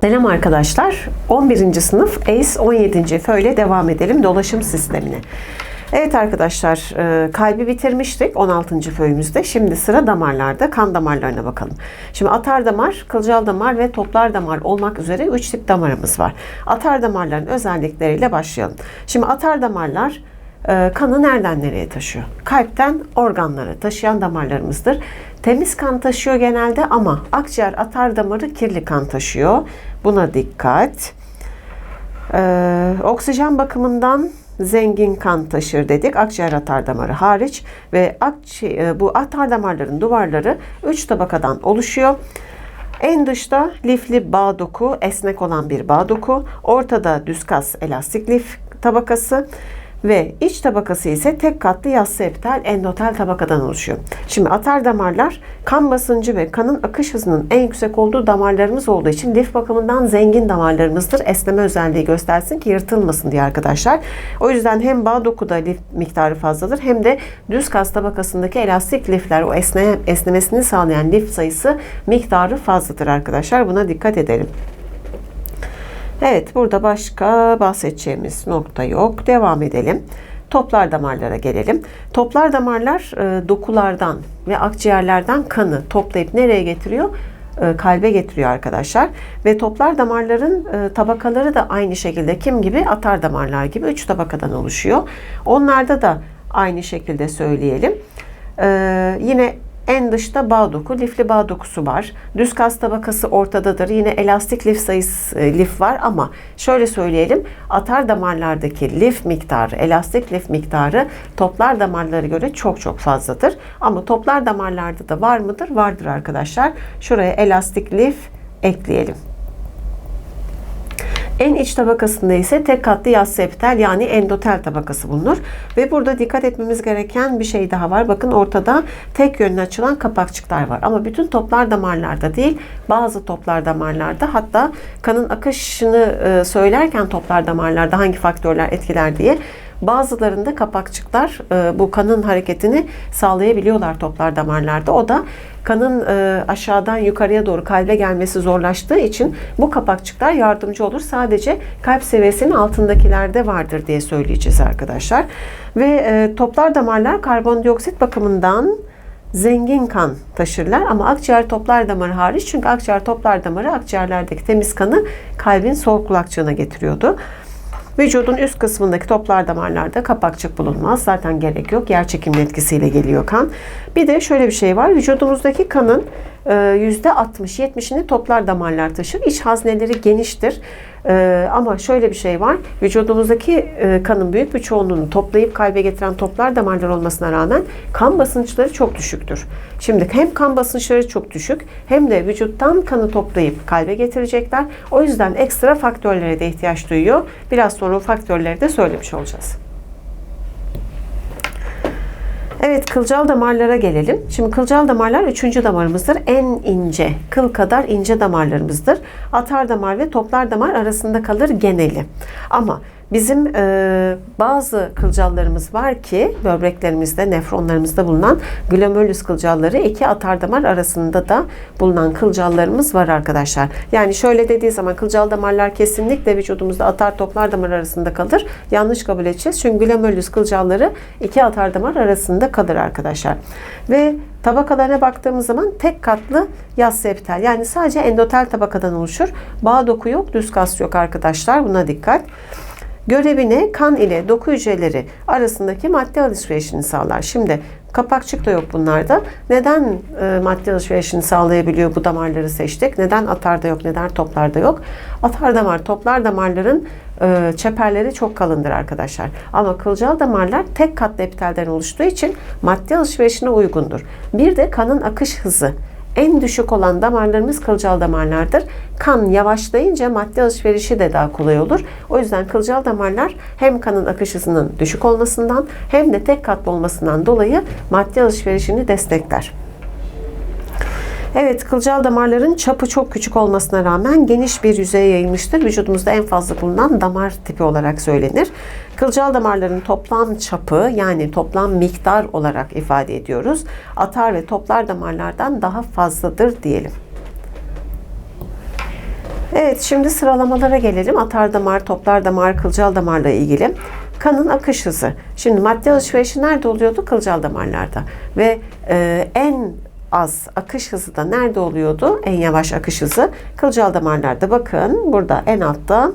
Selam arkadaşlar. 11. sınıf ACE 17. föyle devam edelim dolaşım sistemine. Evet arkadaşlar e, kalbi bitirmiştik 16. föyümüzde. Şimdi sıra damarlarda kan damarlarına bakalım. Şimdi atar damar, kılcal damar ve toplar damar olmak üzere 3 tip damarımız var. Atar damarların özellikleriyle başlayalım. Şimdi atar damarlar e, kanı nereden nereye taşıyor? Kalpten organlara taşıyan damarlarımızdır. Temiz kan taşıyor genelde ama akciğer atar damarı kirli kan taşıyor. Buna dikkat. Ee, oksijen bakımından zengin kan taşır dedik. Akciğer atar damarı hariç ve akci, bu atar damarların duvarları 3 tabakadan oluşuyor. En dışta lifli bağ doku, esnek olan bir bağ doku. Ortada düz kas elastik lif tabakası ve iç tabakası ise tek katlı yassı epitel endotel tabakadan oluşuyor. Şimdi atar damarlar kan basıncı ve kanın akış hızının en yüksek olduğu damarlarımız olduğu için lif bakımından zengin damarlarımızdır. Esneme özelliği göstersin ki yırtılmasın diye arkadaşlar. O yüzden hem bağ dokuda lif miktarı fazladır hem de düz kas tabakasındaki elastik lifler o esne, esnemesini sağlayan lif sayısı miktarı fazladır arkadaşlar. Buna dikkat edelim. Evet burada başka bahsedeceğimiz nokta yok. Devam edelim. Toplar damarlara gelelim. Toplar damarlar e, dokulardan ve akciğerlerden kanı toplayıp nereye getiriyor? E, kalbe getiriyor arkadaşlar. Ve toplar damarların e, tabakaları da aynı şekilde kim gibi? Atar damarlar gibi 3 tabakadan oluşuyor. Onlarda da aynı şekilde söyleyelim. E, yine en dışta bağ doku, lifli bağ dokusu var. Düz kas tabakası ortadadır. Yine elastik lif sayısı e, lif var ama şöyle söyleyelim. Atar damarlardaki lif miktarı, elastik lif miktarı toplar damarlara göre çok çok fazladır. Ama toplar damarlarda da var mıdır? Vardır arkadaşlar. Şuraya elastik lif ekleyelim. En iç tabakasında ise tek katlı yassı epitel yani endotel tabakası bulunur. Ve burada dikkat etmemiz gereken bir şey daha var. Bakın ortada tek yönlü açılan kapakçıklar var. Ama bütün toplar damarlarda değil bazı toplar damarlarda hatta kanın akışını e, söylerken toplar damarlarda hangi faktörler etkiler diye Bazılarında kapakçıklar e, bu kanın hareketini sağlayabiliyorlar toplar damarlarda. O da kanın e, aşağıdan yukarıya doğru kalbe gelmesi zorlaştığı için bu kapakçıklar yardımcı olur. Sadece kalp seviyesinin altındakilerde vardır diye söyleyeceğiz arkadaşlar. Ve e, toplar damarlar karbondioksit bakımından zengin kan taşırlar ama akciğer toplar damarı hariç çünkü akciğer toplar damarı akciğerlerdeki temiz kanı kalbin sol kulakçığına getiriyordu. Vücudun üst kısmındaki toplar damarlarda kapakçık bulunmaz. Zaten gerek yok. Yer çekiminin etkisiyle geliyor kan. Bir de şöyle bir şey var. Vücudumuzdaki kanın %60-70'ini e, toplar damarlar taşır. İç hazneleri geniştir. Ee, ama şöyle bir şey var. Vücudumuzdaki e, kanın büyük bir çoğunluğunu toplayıp kalbe getiren toplar damarlar olmasına rağmen kan basınçları çok düşüktür. Şimdi hem kan basınçları çok düşük hem de vücuttan kanı toplayıp kalbe getirecekler. O yüzden ekstra faktörlere de ihtiyaç duyuyor. Biraz sonra o faktörleri de söylemiş olacağız. Evet kılcal damarlara gelelim. Şimdi kılcal damarlar üçüncü damarımızdır. En ince, kıl kadar ince damarlarımızdır. Atar damar ve toplar damar arasında kalır geneli. Ama Bizim e, bazı kılcallarımız var ki böbreklerimizde, nefronlarımızda bulunan glomerulus kılcalları iki atardamar arasında da bulunan kılcallarımız var arkadaşlar. Yani şöyle dediği zaman kılcal damarlar kesinlikle vücudumuzda atar toplar damar arasında kalır. Yanlış kabul edeceğiz. Çünkü glomerulus kılcalları iki atardamar arasında kalır arkadaşlar. Ve Tabakalarına baktığımız zaman tek katlı yassı epitel yani sadece endotel tabakadan oluşur. Bağ doku yok, düz kas yok arkadaşlar. Buna dikkat. Görevine kan ile doku hücreleri arasındaki madde alışverişini sağlar. Şimdi kapakçık da yok bunlarda. Neden e, madde alışverişini sağlayabiliyor bu damarları seçtik? Neden atarda yok, neden toplarda yok? Atar damar, toplar damarların e, çeperleri çok kalındır arkadaşlar. Ama kılcal damarlar tek katlı epitelden oluştuğu için madde alışverişine uygundur. Bir de kanın akış hızı en düşük olan damarlarımız kılcal damarlardır. Kan yavaşlayınca madde alışverişi de daha kolay olur. O yüzden kılcal damarlar hem kanın akış hızının düşük olmasından hem de tek katlı olmasından dolayı madde alışverişini destekler. Evet, kılcal damarların çapı çok küçük olmasına rağmen geniş bir yüzeye yayılmıştır. Vücudumuzda en fazla bulunan damar tipi olarak söylenir. Kılcal damarların toplam çapı yani toplam miktar olarak ifade ediyoruz. Atar ve toplar damarlardan daha fazladır diyelim. Evet şimdi sıralamalara gelelim. Atar damar, toplar damar, kılcal damarla ilgili. Kanın akış hızı. Şimdi madde alışverişi nerede oluyordu? Kılcal damarlarda. Ve e, en az akış hızı da nerede oluyordu? En yavaş akış hızı kılcal damarlarda. Bakın burada en altta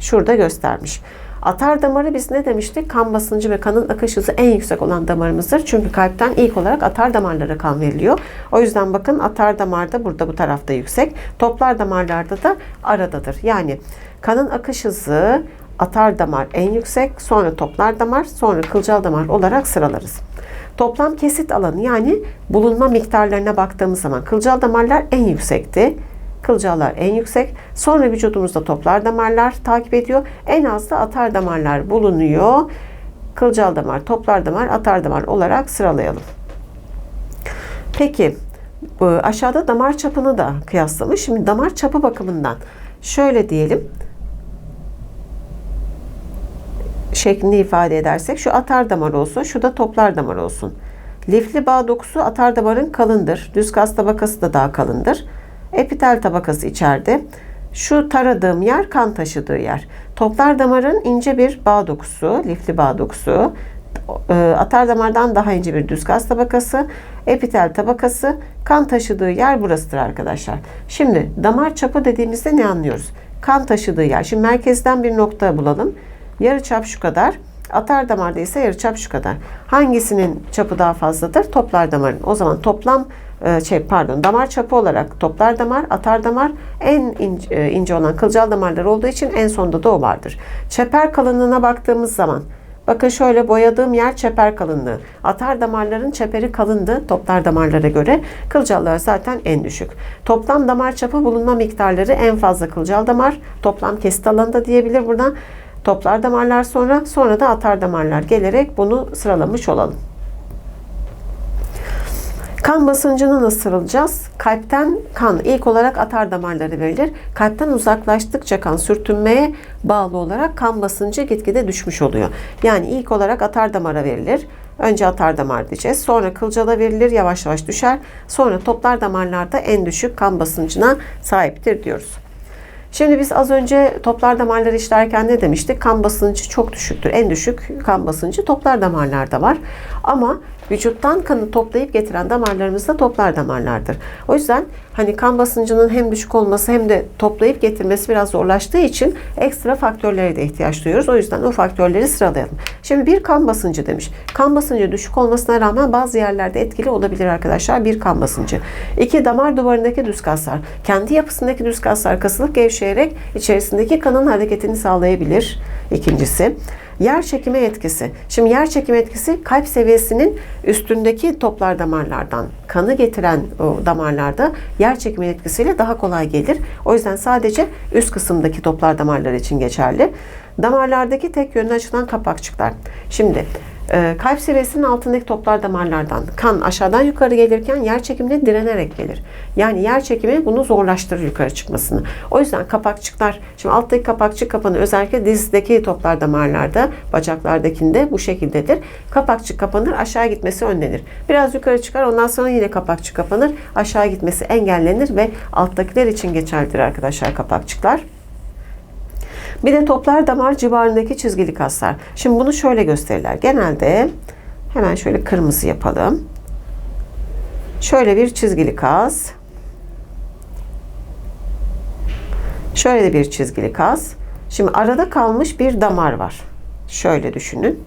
şurada göstermiş. Atar damarı biz ne demiştik? Kan basıncı ve kanın akış hızı en yüksek olan damarımızdır. Çünkü kalpten ilk olarak atar damarlara kan veriliyor. O yüzden bakın atar damarda burada bu tarafta yüksek. Toplar damarlarda da aradadır. Yani kanın akış hızı atar damar en yüksek, sonra toplar damar, sonra kılcal damar olarak sıralarız. Toplam kesit alanı yani bulunma miktarlarına baktığımız zaman kılcal damarlar en yüksekti. Kılcallar en yüksek. Sonra vücudumuzda toplar damarlar takip ediyor. En az da atar damarlar bulunuyor. Kılcal damar, toplar damar, atar damar olarak sıralayalım. Peki bu aşağıda damar çapını da kıyaslamış. Şimdi damar çapı bakımından şöyle diyelim. Şeklini ifade edersek şu atar damar olsun, şu da toplar damar olsun. Lifli bağ dokusu atar damarın kalındır. Düz kas tabakası da daha kalındır. Epitel tabakası içeride. Şu taradığım yer kan taşıdığı yer. Toplar damarın ince bir bağ dokusu, lifli bağ dokusu. E, atar damardan daha ince bir düz kas tabakası, epitel tabakası, kan taşıdığı yer burasıdır arkadaşlar. Şimdi damar çapı dediğimizde ne anlıyoruz? Kan taşıdığı yer. Şimdi merkezden bir nokta bulalım. Yarı çap şu kadar. Atar damarda ise yarı çap şu kadar. Hangisinin çapı daha fazladır? Toplar damarın. O zaman toplam e, şey pardon damar çapı olarak toplar damar, atar damar en ince, e, ince olan kılcal damarlar olduğu için en sonda da o vardır. Çeper kalınlığına baktığımız zaman Bakın şöyle boyadığım yer çeper kalınlığı. Atar damarların çeperi kalındı toplar damarlara göre. Kılcallar zaten en düşük. Toplam damar çapı bulunma miktarları en fazla kılcal damar. Toplam kesit alanında diyebilir buradan. Toplar damarlar sonra, sonra da atar damarlar gelerek bunu sıralamış olalım. Kan basıncını nasıl sıralayacağız? Kalpten kan ilk olarak atar damarları verilir. Kalpten uzaklaştıkça kan sürtünmeye bağlı olarak kan basıncı gitgide düşmüş oluyor. Yani ilk olarak atar damara verilir. Önce atar damar diyeceğiz. Sonra kılcala verilir, yavaş yavaş düşer. Sonra toplar damarlarda en düşük kan basıncına sahiptir diyoruz. Şimdi biz az önce toplar damarları işlerken ne demiştik? Kan basıncı çok düşüktür. En düşük kan basıncı toplar damarlarda var. Ama vücuttan kanı toplayıp getiren damarlarımız da toplar damarlardır. O yüzden hani kan basıncının hem düşük olması hem de toplayıp getirmesi biraz zorlaştığı için ekstra faktörlere de ihtiyaç duyuyoruz. O yüzden o faktörleri sıralayalım. Şimdi bir kan basıncı demiş. Kan basıncı düşük olmasına rağmen bazı yerlerde etkili olabilir arkadaşlar bir kan basıncı. İki damar duvarındaki düz kaslar. Kendi yapısındaki düz kaslar kasılıp gevşeyerek içerisindeki kanın hareketini sağlayabilir. İkincisi yer çekimi etkisi. Şimdi yer çekimi etkisi kalp seviyesinin üstündeki toplar damarlardan kanı getiren o damarlarda yer çekimi etkisiyle daha kolay gelir. O yüzden sadece üst kısımdaki toplar damarlar için geçerli. Damarlardaki tek yönlü açılan kapakçıklar. Şimdi e, kalp seviyesinin altındaki toplar damarlardan kan aşağıdan yukarı gelirken yer çekimine direnerek gelir. Yani yer çekimi bunu zorlaştırır yukarı çıkmasını. O yüzden kapakçıklar, şimdi alttaki kapakçık kapanır. Özellikle dizdeki toplar damarlarda, bacaklardakinde bu şekildedir. Kapakçık kapanır, aşağı gitmesi önlenir. Biraz yukarı çıkar, ondan sonra yine kapakçık kapanır, aşağı gitmesi engellenir ve alttakiler için geçerlidir arkadaşlar kapakçıklar. Bir de toplar damar civarındaki çizgili kaslar. Şimdi bunu şöyle gösterirler. Genelde hemen şöyle kırmızı yapalım. Şöyle bir çizgili kas. Şöyle de bir çizgili kas. Şimdi arada kalmış bir damar var. Şöyle düşünün.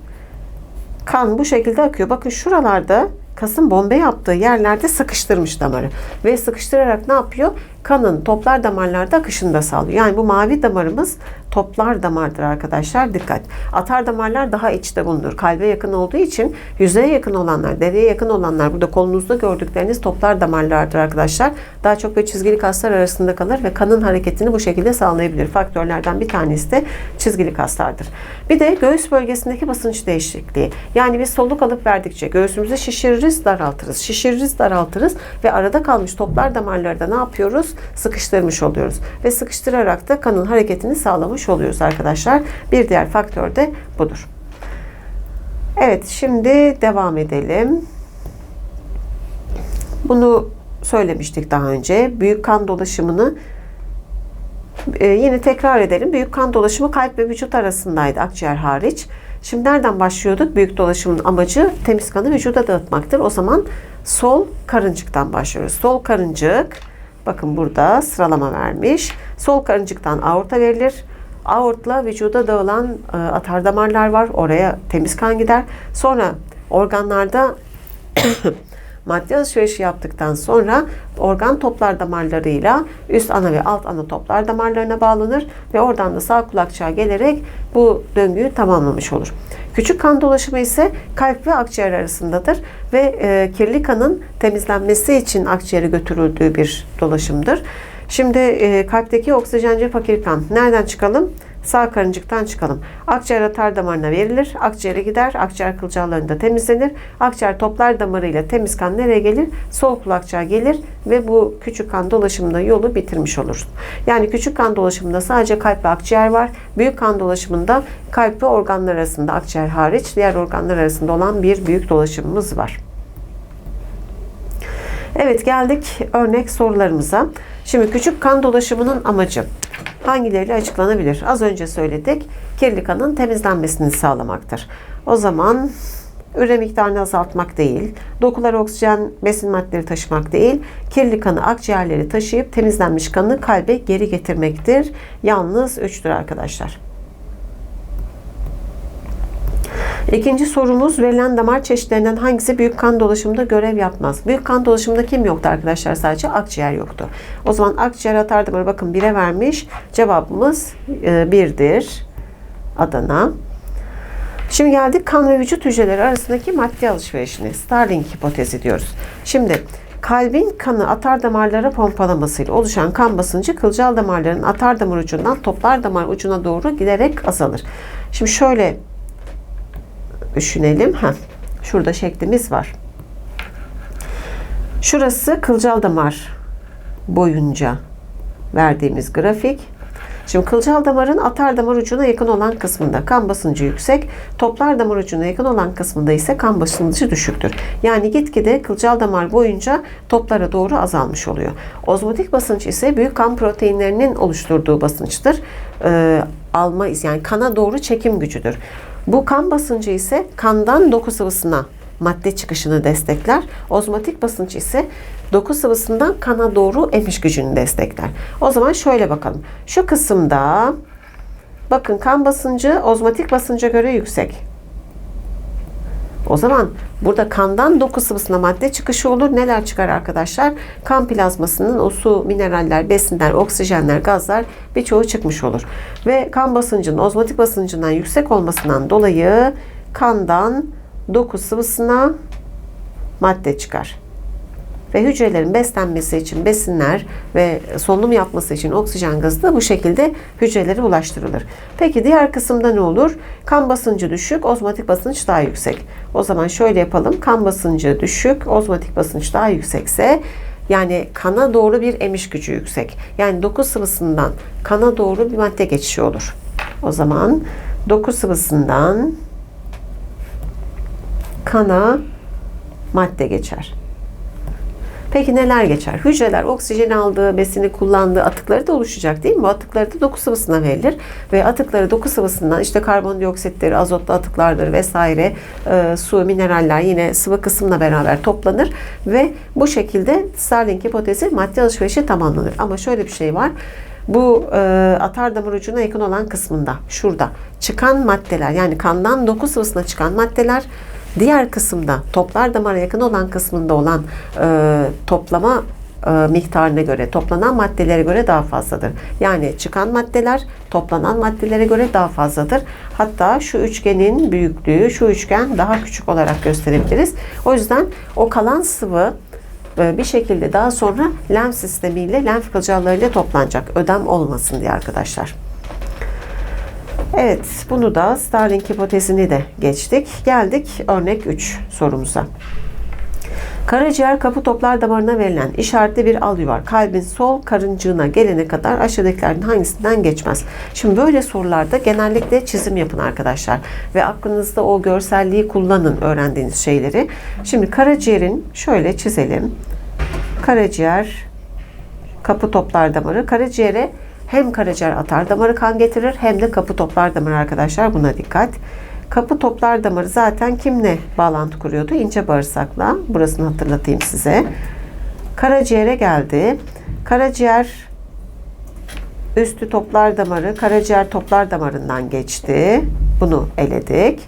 Kan bu şekilde akıyor. Bakın şuralarda kasın bombe yaptığı yerlerde sıkıştırmış damarı. Ve sıkıştırarak ne yapıyor? Kanın toplar damarlarda akışını da sağlıyor. Yani bu mavi damarımız toplar damardır arkadaşlar. Dikkat. Atar damarlar daha içte bulunur. Kalbe yakın olduğu için yüzeye yakın olanlar, dereye yakın olanlar burada kolunuzda gördükleriniz toplar damarlardır arkadaşlar. Daha çok böyle çizgili kaslar arasında kalır ve kanın hareketini bu şekilde sağlayabilir. Faktörlerden bir tanesi de çizgili kaslardır. Bir de göğüs bölgesindeki basınç değişikliği. Yani biz soluk alıp verdikçe göğsümüzü şişiririz, daraltırız. Şişiririz, daraltırız ve arada kalmış toplar damarlarda ne yapıyoruz? Sıkıştırmış oluyoruz. Ve sıkıştırarak da kanın hareketini sağlamış oluyoruz arkadaşlar. Bir diğer faktör de budur. Evet şimdi devam edelim. Bunu söylemiştik daha önce. Büyük kan dolaşımını Ee, yine tekrar edelim. Büyük kan dolaşımı kalp ve vücut arasındaydı akciğer hariç. Şimdi nereden başlıyorduk? Büyük dolaşımın amacı temiz kanı vücuda dağıtmaktır. O zaman sol karıncıktan başlıyoruz. Sol karıncık bakın burada sıralama vermiş. Sol karıncıktan aorta verilir. Aortla vücuda dağılan e, atar damarlar var. Oraya temiz kan gider. Sonra organlarda madde alışverişi yaptıktan sonra organ toplar damarlarıyla üst ana ve alt ana toplar damarlarına bağlanır ve oradan da sağ kulakçığa gelerek bu döngüyü tamamlamış olur. Küçük kan dolaşımı ise kalp ve akciğer arasındadır ve e, kirli kanın temizlenmesi için akciğere götürüldüğü bir dolaşımdır. Şimdi e, kalpteki oksijenci fakir kan nereden çıkalım? Sağ karıncıktan çıkalım. Akciğer atar damarına verilir. Akciğere gider. Akciğer kılcallarında temizlenir. Akciğer toplar damarıyla temiz kan nereye gelir? Sol kulakçığa gelir ve bu küçük kan dolaşımında yolu bitirmiş oluruz. Yani küçük kan dolaşımında sadece kalp ve akciğer var. Büyük kan dolaşımında kalp ve organlar arasında akciğer hariç diğer organlar arasında olan bir büyük dolaşımımız var. Evet geldik örnek sorularımıza. Şimdi küçük kan dolaşımının amacı hangileriyle açıklanabilir? Az önce söyledik. Kirli kanın temizlenmesini sağlamaktır. O zaman üre miktarını azaltmak değil, dokulara oksijen, besin maddeleri taşımak değil, kirli kanı akciğerleri taşıyıp temizlenmiş kanı kalbe geri getirmektir. Yalnız 3'tür arkadaşlar. İkinci sorumuz verilen damar çeşitlerinden hangisi büyük kan dolaşımında görev yapmaz? Büyük kan dolaşımında kim yoktu arkadaşlar? Sadece akciğer yoktu. O zaman akciğer atar damarı bakın 1'e vermiş. Cevabımız 1'dir. Adana. Şimdi geldik kan ve vücut hücreleri arasındaki madde alışverişine. Starling hipotezi diyoruz. Şimdi kalbin kanı atar damarlara pompalamasıyla oluşan kan basıncı kılcal damarların atar damar ucundan toplar damar ucuna doğru giderek azalır. Şimdi şöyle düşünelim. Heh, şurada şeklimiz var. Şurası kılcal damar boyunca verdiğimiz grafik. Şimdi kılcal damarın atar damar ucuna yakın olan kısmında kan basıncı yüksek, toplar damar ucuna yakın olan kısmında ise kan basıncı düşüktür. Yani gitgide kılcal damar boyunca toplara doğru azalmış oluyor. Ozmotik basınç ise büyük kan proteinlerinin oluşturduğu basınçtır. Ee, alma yani kana doğru çekim gücüdür. Bu kan basıncı ise kandan doku sıvısına madde çıkışını destekler. Ozmotik basınç ise doku sıvısından kana doğru emiş gücünü destekler. O zaman şöyle bakalım. Şu kısımda bakın kan basıncı ozmotik basınca göre yüksek. O zaman burada kandan doku sıvısına madde çıkışı olur. Neler çıkar arkadaşlar? Kan plazmasının o su, mineraller, besinler, oksijenler, gazlar birçoğu çıkmış olur. Ve kan basıncının ozmotik basıncından yüksek olmasından dolayı kandan doku sıvısına madde çıkar ve hücrelerin beslenmesi için besinler ve solunum yapması için oksijen gazı da bu şekilde hücrelere ulaştırılır. Peki diğer kısımda ne olur? Kan basıncı düşük, ozmotik basınç daha yüksek. O zaman şöyle yapalım. Kan basıncı düşük, ozmotik basınç daha yüksekse yani kana doğru bir emiş gücü yüksek. Yani doku sıvısından kana doğru bir madde geçişi olur. O zaman doku sıvısından kana madde geçer. Peki neler geçer? Hücreler oksijen aldığı, besini kullandığı atıkları da oluşacak değil mi? Bu atıkları da doku sıvısına verilir. Ve atıkları doku sıvısından işte karbondioksitleri, azotlu atıklardır vesaire e, su, mineraller yine sıvı kısımla beraber toplanır. Ve bu şekilde Starling hipotezi madde alışverişi tamamlanır. Ama şöyle bir şey var. Bu e, atar damar ucuna yakın olan kısmında şurada çıkan maddeler yani kandan doku sıvısına çıkan maddeler Diğer kısımda toplar damara yakın olan kısmında olan e, toplama e, miktarına göre, toplanan maddelere göre daha fazladır. Yani çıkan maddeler toplanan maddelere göre daha fazladır. Hatta şu üçgenin büyüklüğü, şu üçgen daha küçük olarak gösterebiliriz. O yüzden o kalan sıvı e, bir şekilde daha sonra lenf sistemiyle, lenf kılcallarıyla toplanacak. Ödem olmasın diye arkadaşlar. Evet, bunu da Starling hipotezini de geçtik. Geldik örnek 3 sorumuza. Karaciğer kapı toplar damarına verilen işaretli bir al yuvar kalbin sol karıncığına gelene kadar aşağıdakilerden hangisinden geçmez? Şimdi böyle sorularda genellikle çizim yapın arkadaşlar. Ve aklınızda o görselliği kullanın öğrendiğiniz şeyleri. Şimdi karaciğerin şöyle çizelim. Karaciğer kapı toplar damarı. Karaciğere hem karaciğer atar damarı kan getirir hem de kapı toplar damarı arkadaşlar. Buna dikkat. Kapı toplar damarı zaten kimle bağlantı kuruyordu? İnce bağırsakla. Burasını hatırlatayım size. Karaciğere geldi. Karaciğer üstü toplar damarı karaciğer toplar damarından geçti. Bunu eledik.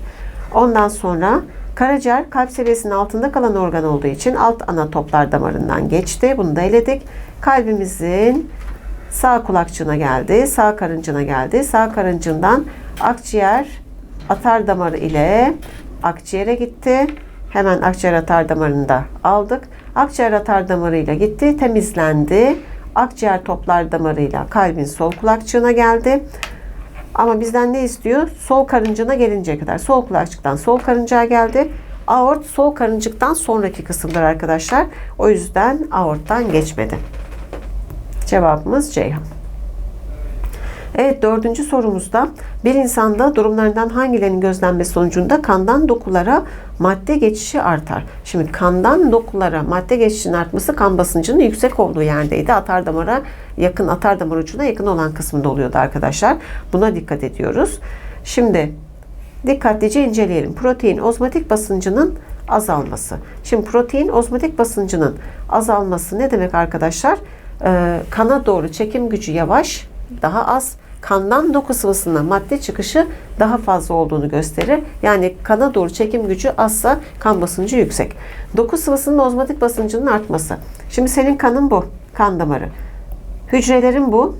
Ondan sonra karaciğer kalp seviyesinin altında kalan organ olduğu için alt ana toplar damarından geçti. Bunu da eledik. Kalbimizin sağ kulakçığına geldi. Sağ karıncına geldi. Sağ karıncından akciğer atar damarı ile akciğere gitti. Hemen akciğer atar damarını da aldık. Akciğer atar damarıyla gitti, temizlendi. Akciğer toplar damarıyla kalbin sol kulakçığına geldi. Ama bizden ne istiyor? Sol karıncına gelinceye kadar. Sol kulakçıktan sol karıncaya geldi. Aort sol karıncıktan sonraki kısımdır arkadaşlar. O yüzden aorttan geçmedi. Cevabımız Ceyhan. Evet dördüncü sorumuzda bir insanda durumlarından hangilerinin gözlenmesi sonucunda kandan dokulara madde geçişi artar. Şimdi kandan dokulara madde geçişinin artması kan basıncının yüksek olduğu yerdeydi. Atar damara yakın, atar damar ucuna yakın olan kısmında oluyordu arkadaşlar. Buna dikkat ediyoruz. Şimdi dikkatlice inceleyelim. Protein ozmotik basıncının azalması. Şimdi protein ozmotik basıncının azalması ne demek arkadaşlar? Ee, kana doğru çekim gücü yavaş, daha az kandan doku sıvısına madde çıkışı daha fazla olduğunu gösterir. Yani kana doğru çekim gücü azsa kan basıncı yüksek. Doku sıvısının ozmotik basıncının artması. Şimdi senin kanın bu. Kan damarı. Hücrelerin bu.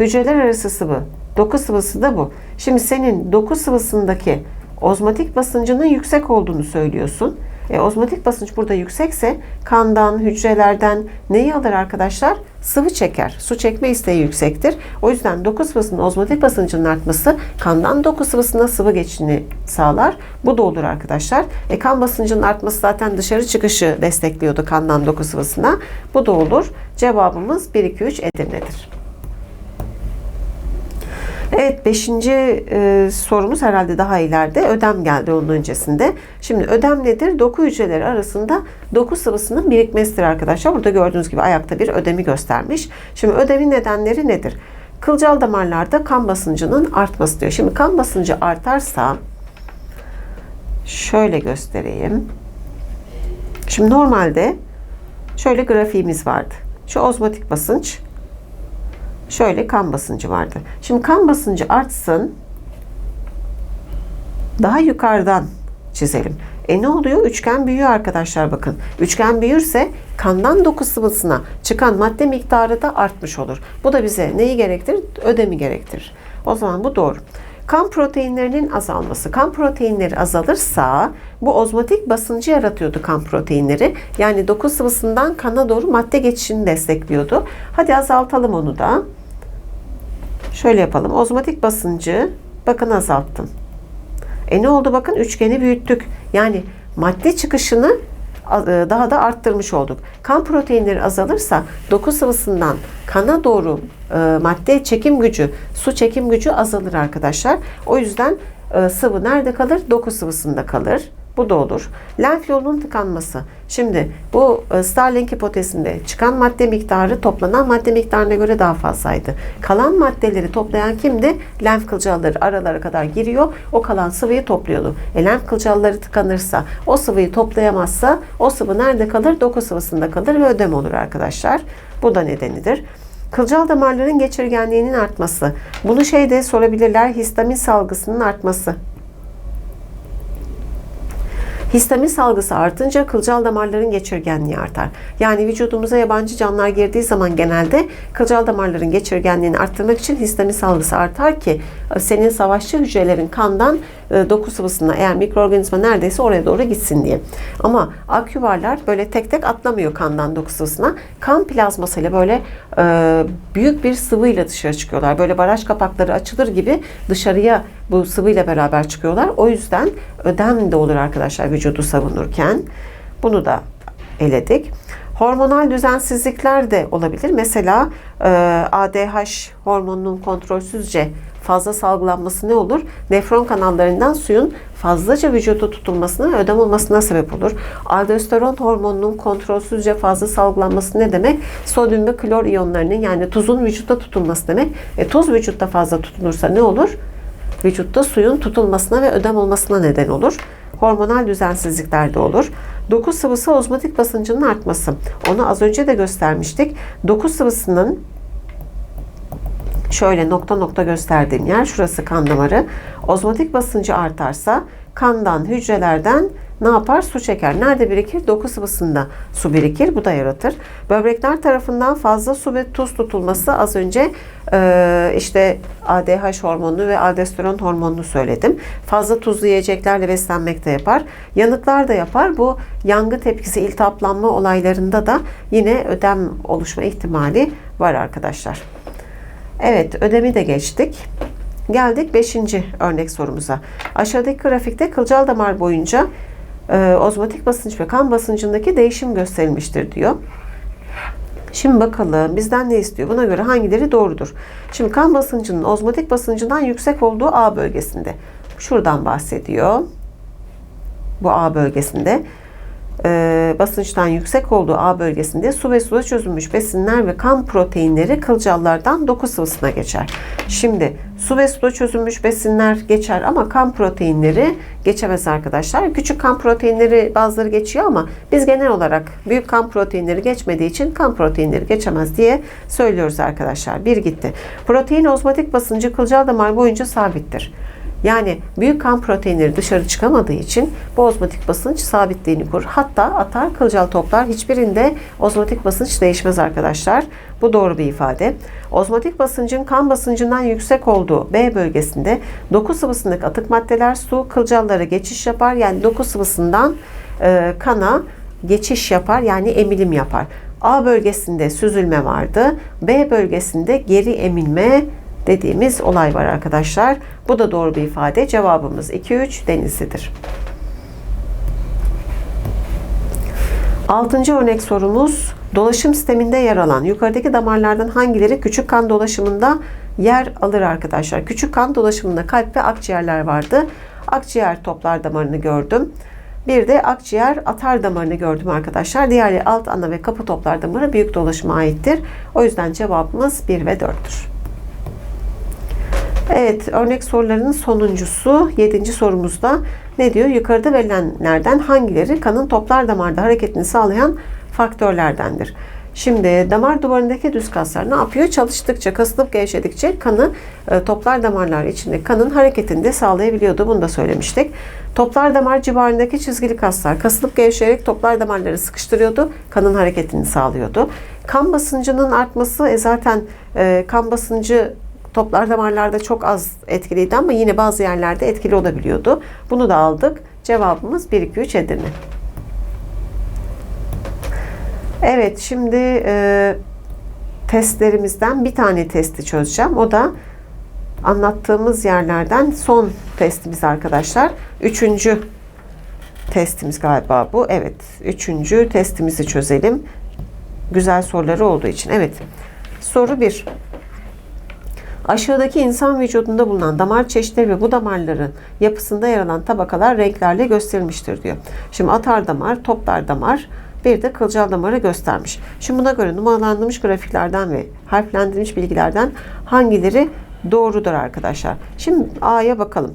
Hücreler arası sıvı. Doku sıvısı da bu. Şimdi senin doku sıvısındaki ozmotik basıncının yüksek olduğunu söylüyorsun. E, ozmotik basınç burada yüksekse kandan, hücrelerden neyi alır arkadaşlar? Sıvı çeker. Su çekme isteği yüksektir. O yüzden doku sıvısının ozmotik basıncının artması kandan doku sıvısına sıvı geçişini sağlar. Bu da olur arkadaşlar. E, kan basıncının artması zaten dışarı çıkışı destekliyordu kandan doku sıvısına. Bu da olur. Cevabımız 1, 2, 3 Edirne'dir. Evet beşinci e, sorumuz herhalde daha ileride. Ödem geldi onun öncesinde. Şimdi ödem nedir? Doku hücreleri arasında doku sıvısının birikmesidir arkadaşlar. Burada gördüğünüz gibi ayakta bir ödemi göstermiş. Şimdi ödemin nedenleri nedir? Kılcal damarlarda kan basıncının artması diyor. Şimdi kan basıncı artarsa şöyle göstereyim. Şimdi normalde şöyle grafiğimiz vardı. Şu ozmotik basınç, şöyle kan basıncı vardı. Şimdi kan basıncı artsın. Daha yukarıdan çizelim. E ne oluyor? Üçgen büyüyor arkadaşlar bakın. Üçgen büyürse kandan doku sıvısına çıkan madde miktarı da artmış olur. Bu da bize neyi gerektirir? Ödemi gerektirir. O zaman bu doğru. Kan proteinlerinin azalması. Kan proteinleri azalırsa bu ozmotik basıncı yaratıyordu kan proteinleri. Yani doku sıvısından kana doğru madde geçişini destekliyordu. Hadi azaltalım onu da. Şöyle yapalım. Ozmotik basıncı bakın azalttım. E ne oldu bakın üçgeni büyüttük. Yani madde çıkışını e, daha da arttırmış olduk. Kan proteinleri azalırsa doku sıvısından kana doğru e, madde çekim gücü, su çekim gücü azalır arkadaşlar. O yüzden e, sıvı nerede kalır? Doku sıvısında kalır. Bu da olur. Lenf yolunun tıkanması. Şimdi bu e, Starling hipotezinde çıkan madde miktarı toplanan madde miktarına göre daha fazlaydı. Kalan maddeleri toplayan kimdi? Lenf kılcalları aralara kadar giriyor. O kalan sıvıyı topluyordu. E, lenf kılcalları tıkanırsa, o sıvıyı toplayamazsa o sıvı nerede kalır? Doku sıvısında kalır ve ödem olur arkadaşlar. Bu da nedenidir. Kılcal damarların geçirgenliğinin artması. Bunu şeyde sorabilirler. Histamin salgısının artması. Histamin salgısı artınca kılcal damarların geçirgenliği artar. Yani vücudumuza yabancı canlılar girdiği zaman genelde kılcal damarların geçirgenliğini arttırmak için histamin salgısı artar ki e, senin savaşçı hücrelerin kandan e, doku sıvısına eğer mikroorganizma neredeyse oraya doğru gitsin diye. Ama aküvarlar böyle tek tek atlamıyor kandan doku sıvısına. Kan plazmasıyla böyle e, büyük bir sıvıyla dışarı çıkıyorlar. Böyle baraj kapakları açılır gibi dışarıya bu sıvıyla beraber çıkıyorlar. O yüzden ödem de olur arkadaşlar vücudu savunurken. Bunu da eledik. Hormonal düzensizlikler de olabilir. Mesela e, ADH hormonunun kontrolsüzce fazla salgılanması ne olur? Nefron kanallarından suyun fazlaca vücuda tutulmasına ödem olmasına sebep olur. Aldosteron hormonunun kontrolsüzce fazla salgılanması ne demek? Sodyum ve klor iyonlarının yani tuzun vücutta tutulması demek. E, tuz vücutta fazla tutulursa ne olur? Vücutta suyun tutulmasına ve ödem olmasına neden olur. Hormonal düzensizlikler de olur. Doku sıvısı ozmotik basıncının artması. Onu az önce de göstermiştik. Doku sıvısının şöyle nokta nokta gösterdiğim yer şurası kan damarı. Ozmotik basıncı artarsa kandan, hücrelerden ne yapar? Su çeker. Nerede birikir? Doku sıvısında su birikir. Bu da yaratır. Böbrekler tarafından fazla su ve tuz tutulması az önce e, işte ADH hormonunu ve aldosteron hormonunu söyledim. Fazla tuzlu yiyeceklerle beslenmek de yapar. Yanıklar da yapar. Bu yangı tepkisi, iltihaplanma olaylarında da yine ödem oluşma ihtimali var arkadaşlar. Evet ödemi de geçtik. Geldik 5. örnek sorumuza. Aşağıdaki grafikte kılcal damar boyunca e, ozmotik basınç ve kan basıncındaki değişim gösterilmiştir diyor. Şimdi bakalım bizden ne istiyor? Buna göre hangileri doğrudur? Şimdi kan basıncının ozmotik basıncından yüksek olduğu A bölgesinde. Şuradan bahsediyor. Bu A bölgesinde e, basınçtan yüksek olduğu A bölgesinde su ve suda çözülmüş besinler ve kan proteinleri kılcallardan doku sıvısına geçer. Şimdi su ve suda çözülmüş besinler geçer ama kan proteinleri geçemez arkadaşlar. Küçük kan proteinleri bazıları geçiyor ama biz genel olarak büyük kan proteinleri geçmediği için kan proteinleri geçemez diye söylüyoruz arkadaşlar. Bir gitti. Protein ozmotik basıncı kılcal damar boyunca sabittir. Yani büyük kan proteinleri dışarı çıkamadığı için bu ozmotik basınç sabitliğini korur. Hatta atar kılcal toplar hiçbirinde ozmotik basınç değişmez arkadaşlar. Bu doğru bir ifade. Ozmotik basıncın kan basıncından yüksek olduğu B bölgesinde doku sıvısındaki atık maddeler su kılcallara geçiş yapar. Yani doku sıvısından e, kana geçiş yapar yani emilim yapar. A bölgesinde süzülme vardı. B bölgesinde geri emilme dediğimiz olay var arkadaşlar. Bu da doğru bir ifade. Cevabımız 2-3 denizlidir. Altıncı örnek sorumuz dolaşım sisteminde yer alan yukarıdaki damarlardan hangileri küçük kan dolaşımında yer alır arkadaşlar? Küçük kan dolaşımında kalp ve akciğerler vardı. Akciğer toplar damarını gördüm. Bir de akciğer atar damarını gördüm arkadaşlar. Diğerleri alt ana ve kapı toplar damarı büyük dolaşıma aittir. O yüzden cevabımız 1 ve 4'tür. Evet, örnek sorularının sonuncusu 7. sorumuzda ne diyor? Yukarıda verilenlerden hangileri kanın toplar damarda hareketini sağlayan faktörlerdendir? Şimdi damar duvarındaki düz kaslar ne yapıyor? Çalıştıkça, kasılıp gevşedikçe kanı e, toplar damarlar içinde kanın hareketini de sağlayabiliyordu. Bunu da söylemiştik. Toplar damar civarındaki çizgili kaslar kasılıp gevşeyerek toplar damarları sıkıştırıyordu. Kanın hareketini sağlıyordu. Kan basıncının artması e, zaten e, kan basıncı toplar damarlarda çok az etkiliydi ama yine bazı yerlerde etkili olabiliyordu. Bunu da aldık. Cevabımız 1, 2, 3 Edirne. Evet şimdi e, testlerimizden bir tane testi çözeceğim. O da anlattığımız yerlerden son testimiz arkadaşlar. Üçüncü testimiz galiba bu. Evet. Üçüncü testimizi çözelim. Güzel soruları olduğu için. Evet. Soru 1. Aşağıdaki insan vücudunda bulunan damar çeşitleri ve bu damarların yapısında yer alan tabakalar renklerle gösterilmiştir diyor. Şimdi atar damar, toplar damar, bir de kılcal damarı göstermiş. Şimdi buna göre numaralandırılmış grafiklerden ve harflendirilmiş bilgilerden hangileri doğrudur arkadaşlar? Şimdi A'ya bakalım.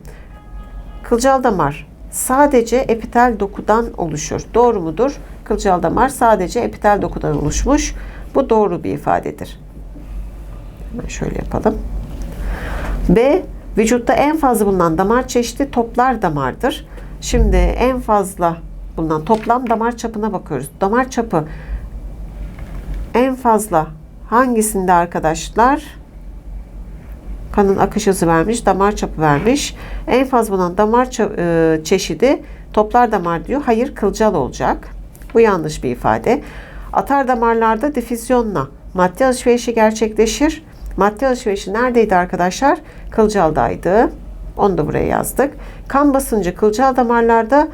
Kılcal damar sadece epitel dokudan oluşur. Doğru mudur? Kılcal damar sadece epitel dokudan oluşmuş. Bu doğru bir ifadedir. Hemen şöyle yapalım. B. Vücutta en fazla bulunan damar çeşidi toplar damardır. Şimdi en fazla bulunan toplam damar çapına bakıyoruz. Damar çapı en fazla hangisinde arkadaşlar? Kanın akış hızı vermiş, damar çapı vermiş. En fazla bulunan damar e, çeşidi toplar damar diyor. Hayır, kılcal olacak. Bu yanlış bir ifade. Atar damarlarda difüzyonla madde alışverişi gerçekleşir. Madde alışverişi neredeydi arkadaşlar? Kılcaldaydı. Onu da buraya yazdık. Kan basıncı kılcal damarlarda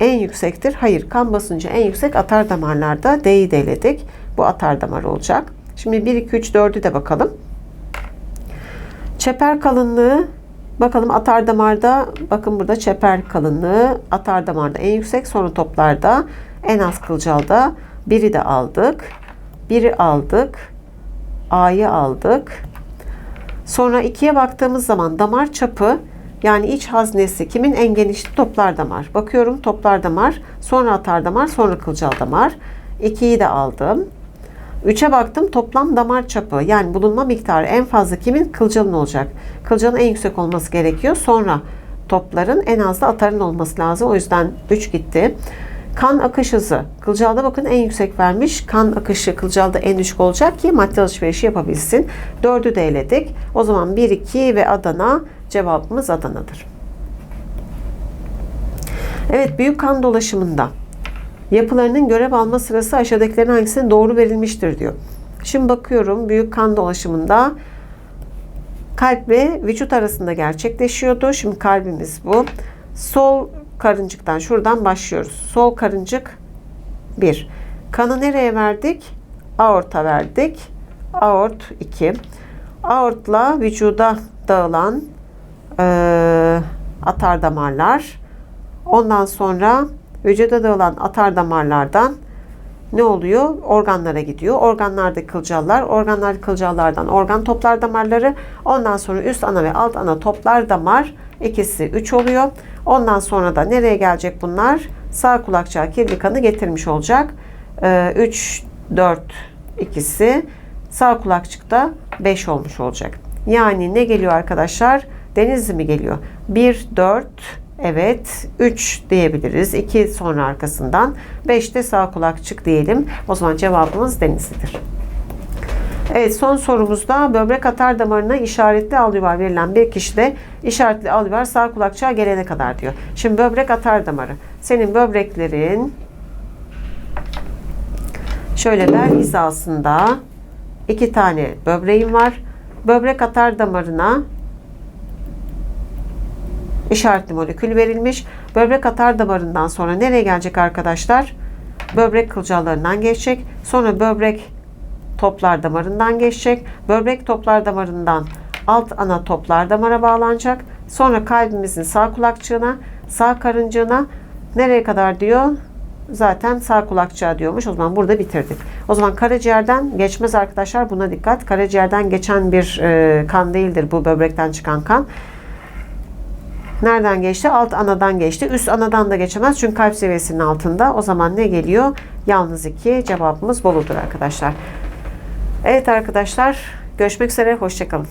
en yüksektir. Hayır, kan basıncı en yüksek atar damarlarda. D'yi deledik. Bu atar damar olacak. Şimdi 1, 2, 3, 4'ü de bakalım. Çeper kalınlığı bakalım atar damarda bakın burada çeper kalınlığı atar damarda en yüksek sonra toplarda en az kılcalda biri de aldık. Biri aldık. A'yı aldık. Sonra ikiye baktığımız zaman damar çapı yani iç haznesi kimin en geniş toplar damar. Bakıyorum toplar damar, sonra atar damar, sonra kılcal damar. 2'yi de aldım. 3'e baktım toplam damar çapı yani bulunma miktarı en fazla kimin? Kılcalın olacak. Kılcalın en yüksek olması gerekiyor. Sonra topların en az da atarın olması lazım. O yüzden 3 gitti. Kan akış hızı. Kılcalda bakın en yüksek vermiş. Kan akışı kılcalda en düşük olacak ki madde alışverişi yapabilsin. 4'ü de eledik. O zaman 1, 2 ve Adana cevabımız Adana'dır. Evet büyük kan dolaşımında yapılarının görev alma sırası aşağıdakilerin hangisine doğru verilmiştir diyor. Şimdi bakıyorum büyük kan dolaşımında kalp ve vücut arasında gerçekleşiyordu. Şimdi kalbimiz bu. Sol karıncıktan şuradan başlıyoruz. Sol karıncık 1. Kanı nereye verdik? Aorta verdik. Aort 2. Aortla vücuda dağılan atar damarlar. Ondan sonra vücuda dağılan atar damarlardan ne oluyor? Organlara gidiyor. Organlarda kılcallar, organlar kılcallardan organ toplar damarları. Ondan sonra üst ana ve alt ana toplar damar. İkisi 3 oluyor. Ondan sonra da nereye gelecek bunlar? Sağ kulakçığa kirli kanı getirmiş olacak. 3, 4 ikisi sağ kulakçıkta 5 olmuş olacak. Yani ne geliyor arkadaşlar? Denizli mi geliyor? 1, 4, evet 3 diyebiliriz. 2 sonra arkasından 5 de sağ kulakçık diyelim. O zaman cevabımız Denizli'dir. Evet son sorumuzda böbrek atar damarına işaretli alüvar verilen bir kişide işaretli alüvar sağ kulakçığa gelene kadar diyor. Şimdi böbrek atar damarı. Senin böbreklerin şöyle bel hizasında iki tane böbreğin var. Böbrek atar damarına işaretli molekül verilmiş. Böbrek atar damarından sonra nereye gelecek arkadaşlar? Böbrek kılcallarından geçecek. Sonra böbrek toplar damarından geçecek. Böbrek toplar damarından alt ana toplar damara bağlanacak. Sonra kalbimizin sağ kulakçığına, sağ karıncığına nereye kadar diyor? Zaten sağ kulakçığa diyormuş. O zaman burada bitirdik. O zaman karaciğerden geçmez arkadaşlar. Buna dikkat. Karaciğerden geçen bir e, kan değildir bu böbrekten çıkan kan. Nereden geçti? Alt anadan geçti. Üst anadan da geçemez çünkü kalp seviyesinin altında. O zaman ne geliyor? Yalnız iki cevabımız Bolu'dur arkadaşlar. Evet arkadaşlar görüşmek üzere. Hoşçakalın.